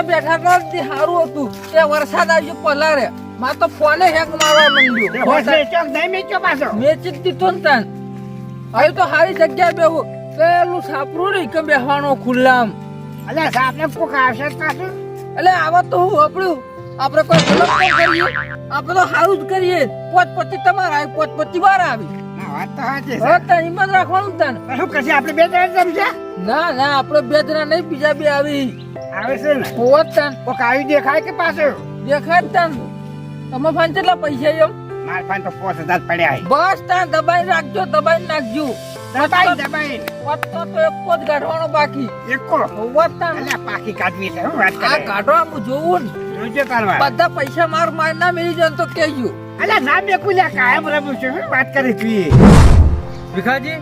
ખેતરમાં બેઠા હતા તે સારું હતું. તે વરસાદ આવ્યો પલારે માં તો ફોને હેક મારવા માંડ્યો. હોશે ચોક નહીં મેચ્યો પાછો? મેચી દીધો ને તાન. હવે તો સારી જગ્યાએ બેહું. પેલું સાપરું નહીં કે બેહવાનો ખુલ્લામ. અલ્યા સાપને કોક આવશે એટલે આવા તો હું આપણું આપણે કોઈ ગલત ન કરીએ. આપણે તો સારું જ કરીએ. પોત તમારા આવી પોત પચી વાર આવી હિંમત રાખવાનું તાન. શું કરશે? આપણે બે જણ ના ના આપણે બે જણા નહીં બીજા બે આવી. આવે છે ને? પોત તન. કોક આવી દેખાય કે પાસે દેખાય તન. તમે ફાન કેટલા પૈસા એમ? માર ફાન તો પાંચ હજાર પડ્યા છે. બસ તાન દબાઈ રાખજો દબાઈ નાખજો. દબાઈ દબાઈ. પત્તો તો એક પોત કાઢવાનો બાકી. એકો? હોત તાન. અલ્યા પાકી કાઢવી છે હું વાત આ કરે. કાઢવા હું જોવું ને. જોજે તારવા બધા પૈસા માર માર ના મેળી જાય તો કેજો અલ્યા ના બેકું લ્યા કાયમ રમું છું હું વાત કરી તું ભીખાજી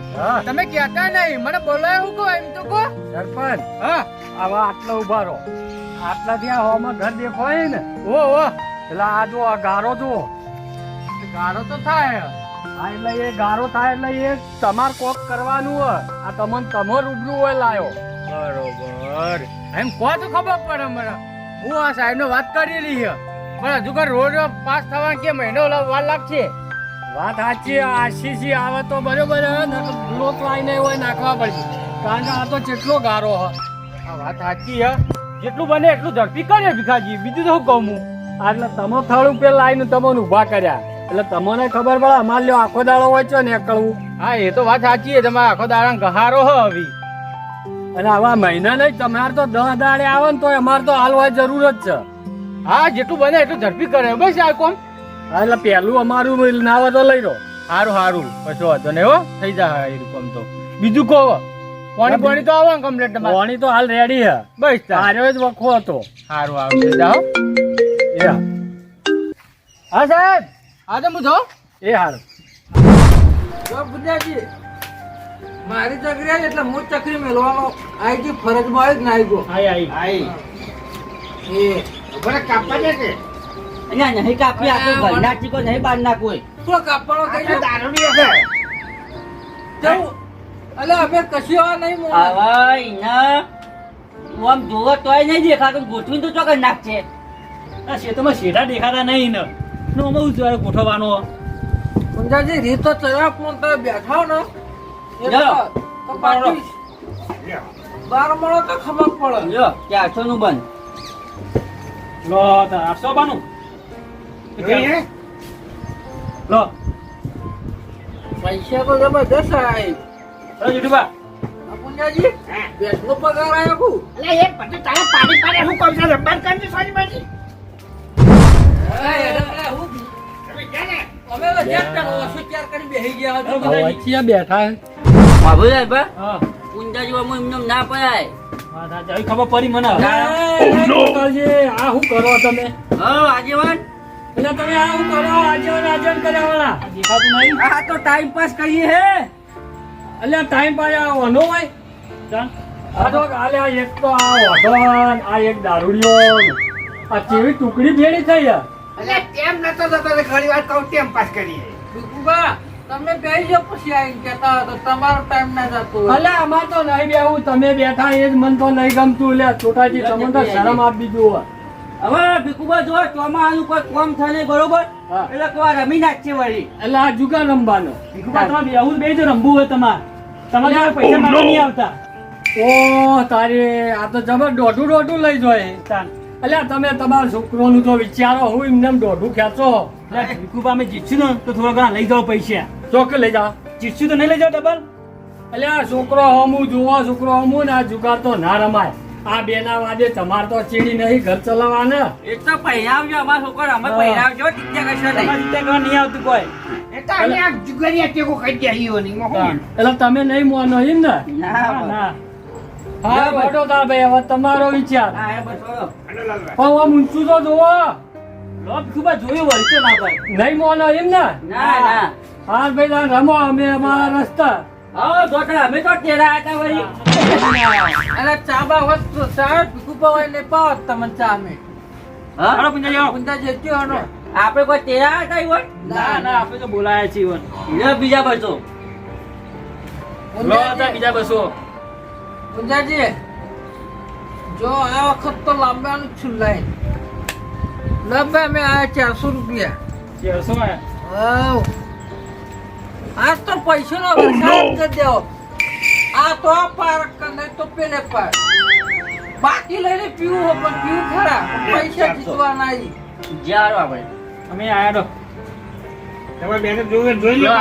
તમે કહેતા નહીં. મને બોલાય હું કહો એમ તો કહો. સરપંચ. હા. આવા આટલા ઊભા રહો. આટલા ત્યાં હોમાં ઘર દેખાય ને? ઓ ઓ એટલે આ જો આ ગારો જો ગાળો તો થાય. હા, એટલે એ ગારો થાય એટલે એ તમાર કોક કરવાનું હોય. આ તમને તમો રૂબરૂ હોય લાયો. બરોબર. એમ કહો તો ખબર પડે મને? હું આ સાહેબ નો વાત કરેલી છે. પણ હજુ કઈ રોડ પાસ થવા કે મહિનો વાર લાગશે? વાત સાચી આશીષી આવે તો બરોબર લોક લાઈને હોય નાખવા પડશે. કારણ કે આ તો કેટલો ગારો હ. આ વાત સાચી હે. જેટલું બને એટલું ઝડપી કરે ભીખાજી. બીજું તો કહું હું? એટલે તમે થાળું પેલા આવીને તમને ઊભા કર્યા. એટલે તમને ખબર પડે અમારે લ્યો આખો દાડો હોય છે ને એકળવું હા એ તો વાત સાચી છે. તમારા આખો દાડા ગહારો હો આવી. અને આવા મહિના નહીં તમારે તો દસ દાડે આવે ને તો અમારે તો હાલવા જરૂર જ છે. હા જેટલું બને એટલું ઝડપી કરે. બસ આ કોમ. હા, એટલે પહેલું અમારું નાવે તો લઈ લો. સારું સારું પછી વાંધો નહીં હો. થઈ જાય એ કોમ તો. બીજું કહો. પાણી પાણી તો આવો કમ્પ્લેટ તમારે. પાણી તો હાલ રેડી હે બસ તારો જ વખો હતો. સારું આવશે જાઓ એ હા. હા સાહેબ. હા તો હું એ હાલ. જો બુદ્ધાજી મારી ચકરી આવી એટલે હું ચકરી મેળવાનો. આઈજી ફરજમાં આવી જ ના આવી આઈ આઈ. આઈ. એ. બરા કાપવા કે? અહીંયા નહીં કાપી આપો ઘરના ચીકો નહીં બાંધ નાખો કોઈ તો કાપવાનો કઈ દારૂ નહીં હશે. અલે અમે કશી આ નહીં મોં. આવા ઈના. હું આમ જોવો તોય નહીં દેખાતું. ગોઠવીને તો ચોકર નાખશે આ શેતમાં શેઠા દેખાતા નહીં ને. નો અમે ઉજવાળે ગોઠવવાનો? પુંજાજી રીત તો ચરા પણ તો બેઠાઓ હો ને તો લ્યો. બાર મળો તો ખબર પડે. કે ચારસો નું બંધ. લો આઠસો બાનું? લો. પૈસા તો જબરદસ્ત આય. લો જીતુભા પુંજાજી હા. પગાર આવ્યો કુ? અલ્યા એક પછી તારે પાડી પાડે શું કહું છું? રબ્બાર કરજે સોની બાજી. તમે જા ને. અમે તો જ્યાં ત્યાં ઓછો ચાર કરી બેસી ગયા હતા બધા. વચ્ચે બેઠા હે. બાબુ સાહેબ હા? પુંજાજી એમ ના પડાય વાત સાચી. ખબર પડી મને. આ શું કરો તમે? હા આગેવાન. એટલે તમે આ શું કરો? આજીવન આજીવન કર્યા વાળા. નહીં. આ તો ટાઈમ પાસ કરીએ હે. એટલે ટાઈમ પાડ્યા વાનો હોય. આ તો કાલે આ એક તો આ વધન આ એક દારૂડિયો આ કેવી ટુકડી ભેળી થઈ યાર. અલ્યા તેમ નતો જતો ઘણી વાર કહું તેમ પાસ કરીએ? ડુકુબા તમે બેસી જો પછી આવીને કહેતા હોય તો તમારો ટાઈમ ના જતો. અલે અમાર તો નહીં બેહું તમે બેઠા એ જ મન તો નહીં ગમતું. લે છોટાજી તમને તો શરમ આપી દીધું હોય. હવે ભીખુબા જો ચોમાસાનું કોઈ કોમ થાય નહીં બરોબર. એટલે કોઈ રમી નાખશે વળી. એટલે આ જુગાર રમવાનો. તમારે બેહી જો રમવું હોય તમારે. તમારે પૈસા માંગવા નહીં આવતા. ઓ તારે આ તો જબર દોઢું દોઢું લઈ તાન. અલ્યા તમે તમારા છોકરોનું તો વિચારો હું એમને દોઢું ખેંચો. ભીખુભા અમે જીતશું ને તો થોડા ઘણા લઈ જાઓ પૈસા. ચોક લઈ જાઓ જીતશું તો નહીં લઈ જાઓ ડબલ? અલ્યા છોકરો હમું જુઓ છોકરો હમું ને આ જુગાર તો ના રમાય. આ બેના વાદે તમારે તો ચીડી નહીં ઘર ચલાવવાને. એક તો પહેરાવજો અમારા છોકરો અમે પહેરાવજો કરશો તમારે નહીં. કરવા નહીં આવતું કોઈ. હું? એટલે તમે નહીં મોનો એમ ને? ના ના ના હા. બેઠો તા ભાઈ હવે તમારો વિચાર. હા. પણ ઊંચું તો જોવો લો ભીખુભા જોયું ના ભાઈ. નહીં મોનો એમ ને? ના ના. હા ભાઈ રમો અમે અમારા રસ્તા. હા ધોતરા અમે તો તેરા હતા વળી અરે ચા બા સાહેબ ભીખુભા ને પાવત તમને ચા અમે. હા? હાલો પુંજા જાઓ પુંજાજી કયો હનો? આપણે કોઈ તેરા હતા ઈ ના ના આપણે તો બોલાયા છીએ ઈવન. લ્યો બીજા બસો. લો હતા બીજા બસો. પુંજાજી જો આ વખત તો લાંબાનું છું લાઈન. લાંબા મેં આ ચારસો રૂપિયા. ચારસો હે. આજ તો પૈસાનો વરસાદ દેવો આ તો આ પાર્ક કરે તો પેલે પાર બાકી લઈને પીવું હોય પણ પીવું ખરા? પૈસા જીતવા નહીં જ્યાં આપણે અમે આયા તો. તમે બેને જોવે જોઈ લો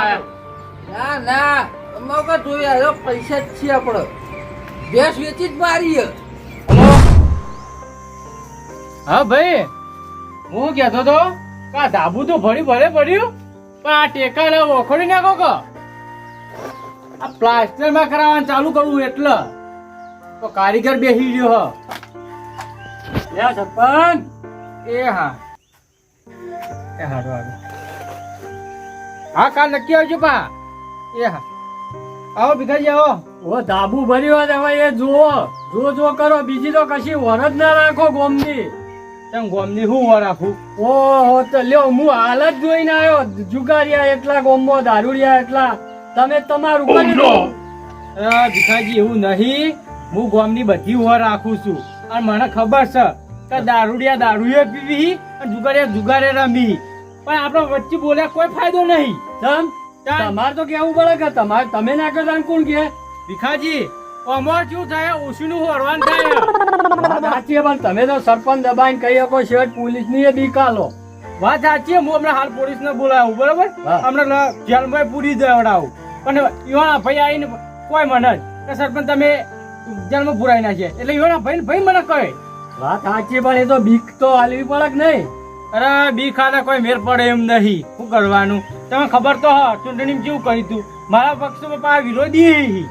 ના ના. અમે આવ્યો પૈસા જ છે આપણો ભેંસ વેચી જ મારી હા ભાઈ. હું કહેતો તો? કા ધાબુ તો ભરી ભરે પડ્યું? આ ટેકા આ પ્લાસ્ટર ચાલુ કરવું એટલે. કારીગર બેસી ગયો એ હા. એ હારું હા, કાલ નક્કી આવજો પા. એ હા. આવો ભીખાજી આવો. ઓ, ધાબુ ભર્યું હોય તો હવે એ જુઓ. જો જો કરો. બીજી તો કશી વરજ ના રાખો ગોમની. તેમ ગોમની હું વાર રાખું ઓહો તો લ્યો હું હાલ જ જોઈને આવ્યો. જુગારિયા એટલા ગોમો દારૂડિયા એટલા. તમે તમારું કરી દો. ભીખાજી એવું નહીં. હું ગોમની બધી વાર રાખું છું. અને મને ખબર છે કે દારૂડિયા દારૂએ પીવી અને જુગારિયા જુગારે રમી. પણ આપણે વચ્ચે બોલ્યા કોઈ ફાયદો નહીં. ચાલ. તમારે તો કેવું પડે કે તમારે તમે ના કરતા ને કોણ કે ભીખાજી અમર શું થાય? ઓછું હરવાન થાય. સાચી પણ તમે તો સરપંચ દબાઈને કહી શકો શેઠ પોલીસની એ બી કાલો વાત સાચી હું હમણાં હાલ પોલીસ ને બોલાવું બરાબર. હમણાં જેલમાં પૂરી દેવડાવું. પણ ઈવાના ભાઈ આવીને કોઈ મને કે સરપંચ તમે જેલમાં પુરાઈ નાખીએ એટલે ઈવાના ભાઈ ભાઈ મને કહે. વાત સાચી પણ એ તો બીક તો હાલવી પડે કે નહીં? અરે બી ખાને કોઈ મેર પડે એમ નહીં. શું કરવાનું? તમે ખબર તો હ ચૂંટણી કેવું કર્યું તું? મારા પક્ષમાં વિરોધી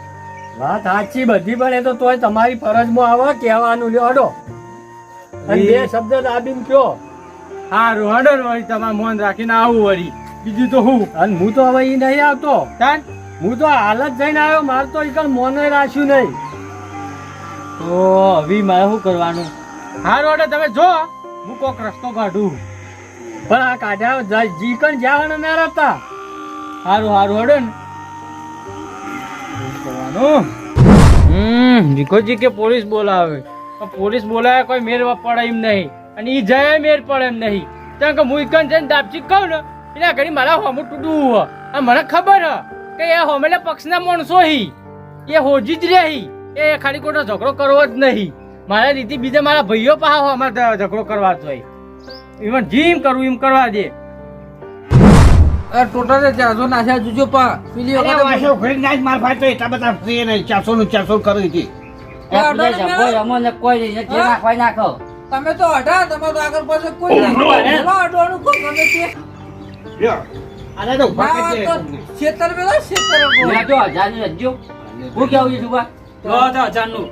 વાત સાચી બધી પણ એ તો તોય તમારી ફરજમાં આવે કહેવાનું લ્યો. અડો અને બે શબ્દ દાબીને કયો. હારું હડો ને વળી તમારે મોન રાખીને આવું વળી. બીજું તો હું? અને હું તો હવે ઈ નહીં આવતો. તાન? હું તો હાલ જ જઈને આવ્યો મારે તો ઈકણ મોને રાખ્યું નહીં. તો હવે મારે શું કરવાનું? હારું હડો તમે જો. હું કોક રસ્તો કાઢું. પણ આ કાઢ્યા જા- કણ જવાના ના રહેતા? હારું હારું હડો ને. હમ, ભીખોજી કે પોલીસ બોલાવે. પોલીસ બોલાવે કોઈ મેર પડે એમ નહીં. અને એ જાય મેર પડે એમ નહીં. કારણ કે હું ઈકન જઈને દાપચી કહું ને, એના ઘડી મારા હોમું તૂટવું હોય અને મને ખબર હ કે એ હોમેલા પક્ષના માણસો હી. એ હોજી જ રહી. એ ખાલી ખોટો ઝઘડો કરવો જ નહીં. મારા રીતે બીજા મારા ભાઈઓ પાસે અમારે ઝઘડો કરવા જોઈએ ઇવન જીમ કરવું એમ કરવા દે. ટોટલ ચારસો નાખ્યા જોજો પા પેલી વખતે ઘડી ના માર ભાઈ તો એટલા બધા ફ્રી નહીં ચારસો નું ચારસો કરી હતી ને ને કોઈ નહીં? નાખવાય નાખો તમે તો અઢાર તમે તો આગળ પાસે કોઈ અડવાનું કોણ ગમે તે લ્યો આને તો ઊભા ના કરી તો દે. છેતર પેલા છેતર મેં જો હજારનું હું કેવું છું તો હજારનું.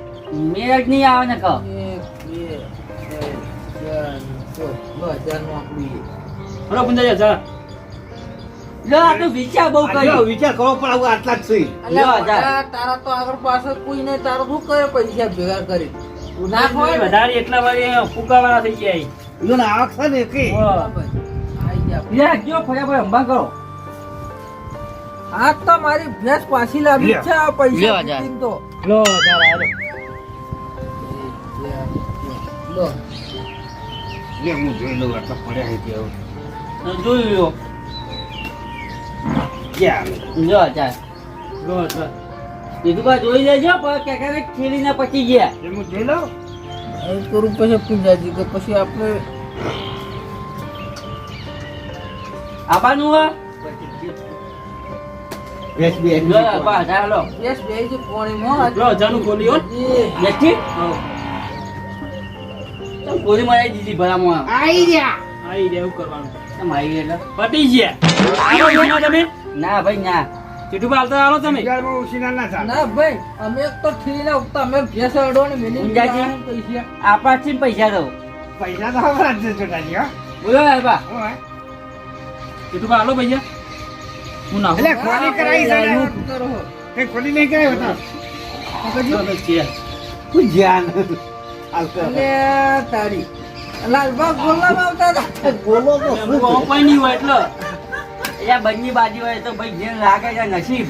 મેળ જ નહીં આવે ને કહો હજાર હજારનું આપણું હજાર લો આ તો વિચાર બહુ કર્યો. વિચાર કરવો પણ આવું આટલા જ છે. લો, તારા તો આગળ પાછળ કોઈ નહીં તારો શું કરે પૈસા ભેગા કરી. ના વધારે એટલા વાગે ફૂકાવાળા થઈ જાય ને આવક છે ને કે હા, ભાઈ. અંબા કરો. આજ તો મારી ભેંસ પાછી લાવી છે આ પૈસા તો. લો હજાર આયો. લો. લે હું જોઈ લઉં આટલા પડ્યા છે લો ક્યાં? જો હજાર લો હજાર કીધું જોઈ લેજો પણ કે કે ખેલીને પછી ગયા. એ હું જોઈ લઉં? કરું પછી પૂજાજી કે પછી આપણે આવવાનું હો વેચ બે લો બા. હજાર લો ભેંસ બેહી છે પોણીમાં. ખોલી હો. મરાઈ દીધી ભલામાં આઈ ગયા આઈ રે એવું કરવાનું. તમે એટલે. પટી ગયા. તમે. ના ભાઈ ના. ચીઠું પાલતા આવો તમે. ના ભાઈ અમે એક તો ઠીના ઉગતા. અમે ભેંસ અડવાની મેલી ઊંઝાજી? પૈસા. આપણાથી પૈસા દઉં. પૈસા તો હવે જ ચોટાજી, હા? બોલો બા નાખું એટલે ખોલી ને? નહીં તારી લાલબા ગોલામાં આવતા હતા. ગોલો તો કહો, કોઈ નહીં હોય એટલે. અહીંયા બંને બાજુ હોય તો ભાઈ જે લાગે છે નસીબ.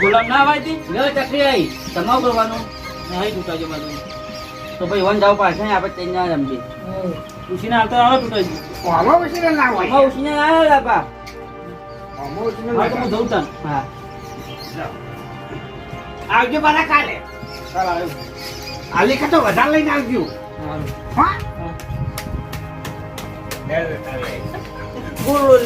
ગુલામ ના વાયતી ચકરી આવી તમારું કરવાનું. નહીં તૂટાજો તો ભાઈ વન જાવ પાછા ને આપણે ત્રણ જણા રમજે ઉછીને આવતા આવે તૂટાજી. આમાં ના હોય. ઉછીને આમાં ને હા જઉં તાન. હા. આવજો પાછા કાલે. આલી તો વધારે લઈને આવજો હા બોલો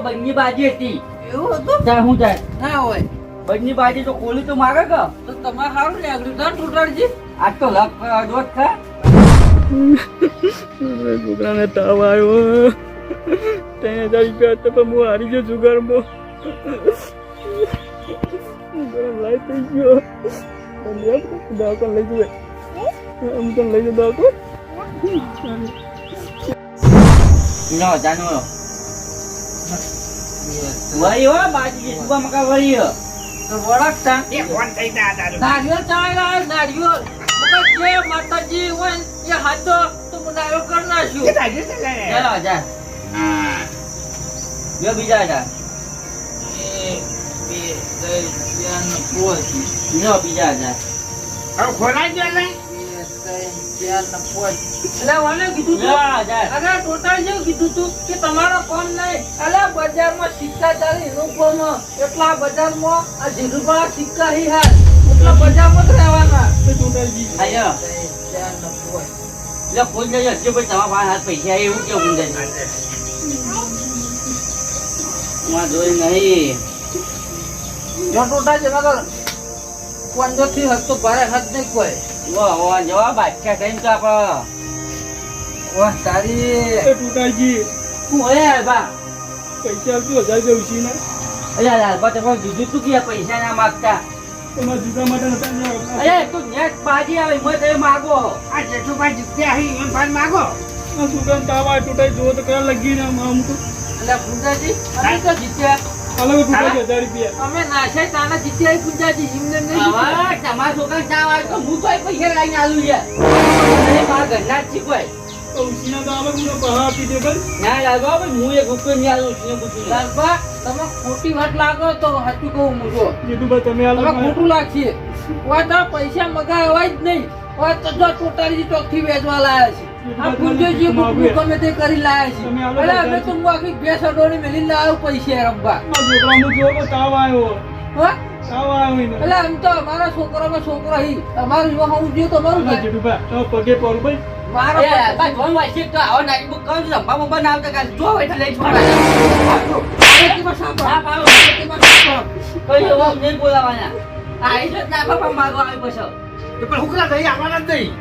બંની બાજી હતી એવું હતું ત્યાં હું. જાય ના હોય બંની બાજી તો ખોલી તો માગે કે તો તમારે સારું લાગ્યું ધન તૂટાડજી આજ તો લક દોત ખા છોકરાને તાવ આવ્યો હું હારી ગયો જુગારમાં લાઈ થઈ ગયો દવાખાન લઈ જવે આમ તો લઈ જાવ દવાખાન નો જાનો વળી હો બાજી સુબા મકા વળી હો તો વળગતા એ ફોન થઈ જા દારૂ દારૂ ચાવેલા દારૂ જે માતાજી હોય ને એ હાથો તો હું કર નાખ્યું ચાલો જા યો બીજા જા એ બે, ત્રણ, ને બીજા જા હવે ખોલાઈ ગયો લે બે, ત્રણ, ચાર ને પાંચ. એટલે મને કીધું તું યો જા અરે ટોટલ જેવું કીધું તું કે તમારો કોમ નહીં. અલે બજારમાં સિક્કા ચાલે એનું કોમ એટલા બજારમાં આ જીરુભા સિક્કા હી હાલ. એટલા બજારમાં જ રહેવાના. આયો ત્રણ, ચાર ને પાંચ. લે ફોન જજો હજુ પછી તમારા પાસે હાથ પૈસા એવું કેવું જાય માં જોઈ નહીં. જો ટોટા છે પંદરથી હજ તો ભારે હજ નહીં કોઈ. વો વો જવા બાદશાહ કહીને તો આપણે વાહ તારી ટૂટાજી હોય બા. પૈસા આપજો હજાર રૂપિયા ઉછીને અલ્યા લાલબા તમે કીધું તું કે પૈસા ના માગતા? તમારા જુગા માટે નતા ને અરે તું નેટ બાજી આવે મને તમે માગો. આ જેઠુભાઈ જીત્યા હી એમ ફાન માગો. છોકરાને તાવ આવે ટૂટાઈ જો તો કયા લગી ને તો. એટલે પૂંજાજી અમે તો જીત્યા. અલગ ટૂટાઈ હજાર રૂપિયા. અમે નાશે તાના જીત્યા પૂંજાજી હિમને નહીં. હવે તમારા છોકરા ચા વાળ તો હું કોઈ પૈસા લઈને આલું યાર. મારા ઘરના જ શીખવાય તો ઉસીના તો અલગ મને બહાર આપી દે બસ ના લાગો ભાઈ હું એક રૂપિયો નહીં આલું ઉસીને પૂછું લાલબા તમે ખોટી વાત લાગો તો સાચું કહું હું જો જેઠુભાઈ તમે તમે અલગ ખોટું લાગશે. ઓય તો પૈસા મગાવ્યા જ નહીં. ઓય તો જો ટોટાલી ચોખ્ખી વેચવા લાયા છે. આ પૂંજોજી કુકડું ગમે તે કરી લાયા છે. અરે. અમે તો હું આખી બે સડોની મેલી લાવ્યો પૈસા આ છોકરાનું જો તો તાવ આવ્યો. હા? તાવ આવ્યો. એટલે આમ તો અમારા છોકરામાં છોકરા હી. તમારું જો હું જો તમારું અલા થાય. જેઠુભાઈ તમે પગે પડો ભાઈ. મારો એ ભાઈ ફોન વાંચી તો આવો નાઈટ બુક કરું છું ના આવતા કાલ. જો એટલે લઈ છોડા નહીં બોલાવાના. આવી જો ના બાપા માગો આવી પછી. તો પણ હુકરા થઈ આવવાના જ નહીં.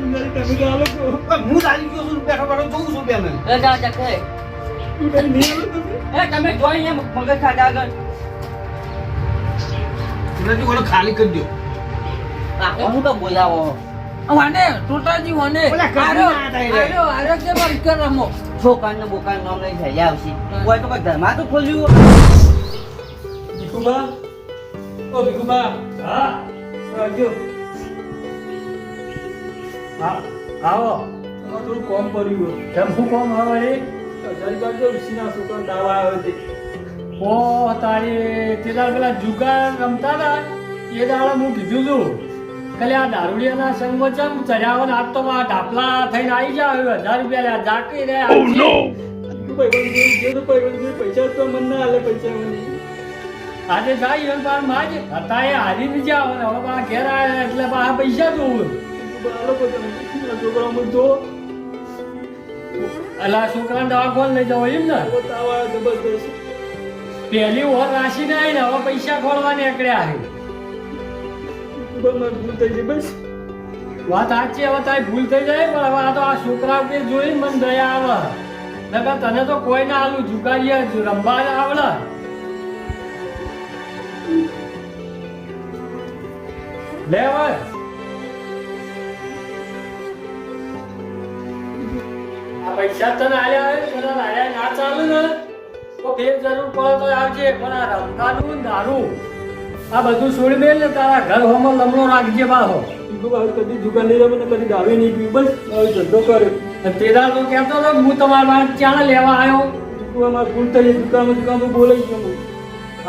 તમે તો અલગ હું તારી ગયો છું બેઠો બેઠો જોઉં છું એ જા જા તમે એ તમે જોઈ ને મગજ ખાતા આગળ. નથી ઓલો ખાલી કરી દો આખો હું તો બોલાવો. વાને ટોટાજી વાને. ઓલા ઘરના આર્યો હતા એ રે. આર્યો આર્યો કે માર કર રમો? છોકરાને ને બોકાને નામ લઈ જાય આવશે. કોઈ તો કોઈ ધર્મા તો ખોલ્યું ભીખુબા? ઓ ભીખુબા? હા? હા આવો. થોડું કોમ પડ્યું કેમ શું કોમ આવે એ? બાજુ ઋષિના છોકરા દાવા આવ્યો છે. ઓ તારી તે દાળ પેલા જુગાર રમતા હતા? એ દાડે હું કીધું હતું કાલે આ દારૂડિયાના સંગમાં ચમ ચડ્યા ને આજ તો મારા ઢાપલા થઈને આવી જાવ હજાર રૂપિયા લે જાકી રે પૈસા તો મન ના હાલે પૈસા મને. આજે જાય પાર માજ. હતા એ હારી ની આવે હવે પા ઘેર આવે એટલે પા આ પૈસા જોવું. ભૂલ થઈ જાય, પણ હવે આ તો આ છોકરા ઉપર મને દયા આવે. નકર તને તો કોઈ ના આલું જુગાડીએ રમવા આવડે. લે પૈસા તને આલ્યા હોય તને આલ્યા ના ચાલે ને તો ફેર જરૂર પડે તો આવજે. પણ આ રમવાનું દારૂ આ બધું છોડી દે ને તારા ઘર હોમાં લમણો રાખજે બાહો. કદી દુકાન નહીં રમે કદી દારૂ નહીં પીવું બસ ધંધો કર્યો તો કહેતો હતો હું તમારા પાસે ક્યાં લેવા આવ્યો? તું અમારે ભૂલ થઈ દુકાનમાં દુકાનમાં બોલાઈ ગયો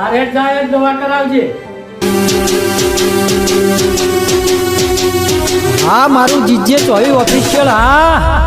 અરે જાય દવા કરાવજે. હા મારું જીજે ચોવી ઓફિશિયલ હા.